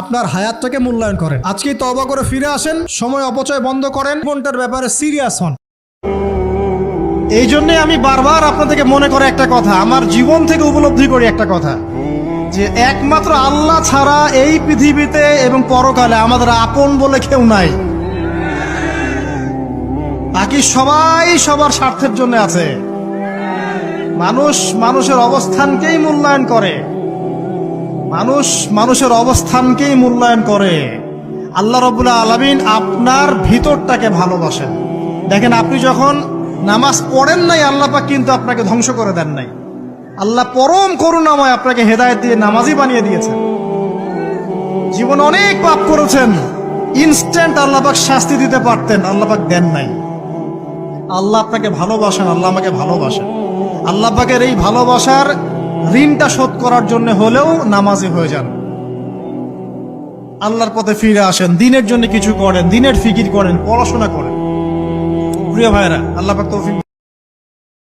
আপনার হায়াতটাকে মূল্যায়ন করেন। আজকেই তবা করে ফিরে আসেন, সময় অপচয় বন্ধ করেন। কোনটার ব্যাপারে সিরিয়াস হন। এই জন্যে আমি বারবার আপনাদেরকে মনে করে একটা কথা, আমার জীবন থেকে উপলব্ধি করি একটা কথা, যে একমাত্র আল্লাহ ছাড়া এই পৃথিবীতে এবং পরকালে আমাদের আপন বলে কেউ নাই। বাকি সবাই সবার স্বার্থের জন্য আছে। মানুষ মানুষের অবস্থানকেই মূল্যায়ন করে। মানুষ মানুষের অবস্থানকেই মূল্যায়ন করে। আল্লাহ রবুল্লাহ আলমিন আপনার ভিতরটাকে ভালোবাসেন। দেখেন, আপনি যখন নামাজ পড়েন নাই, আল্লাহ পাক কিন্তু আপনাকে ধ্বংস করে দেন নাই। আল্লাহ পরম করুণাময় আপনাকে হেদায়েত দিয়ে নামাজি বানিয়ে দিয়েছেন। জীবন অনেক পাপ করেছেন ইনস্ট্যান্ট আল্লাহ পাক শাস্তি দিতে পারতেন, আল্লাহ পাক দেন নাই। আল্লাহ আপনাকে ভালোবাসেন, আল্লাহ আমাকে ভালোবাসেন। আল্লাহ পাকের এই ভালোবাসার ঋণটা শোধ করার জন্য হলেও নামাজি হয়ে যান। আল্লাহর পথে ফিরে আসেন, দিনের জন্য কিছু করেন, দিনের ফিকির করেন, পড়াশোনা করেন। প্রিয় ভাইরা আল্লাহ তৌফিক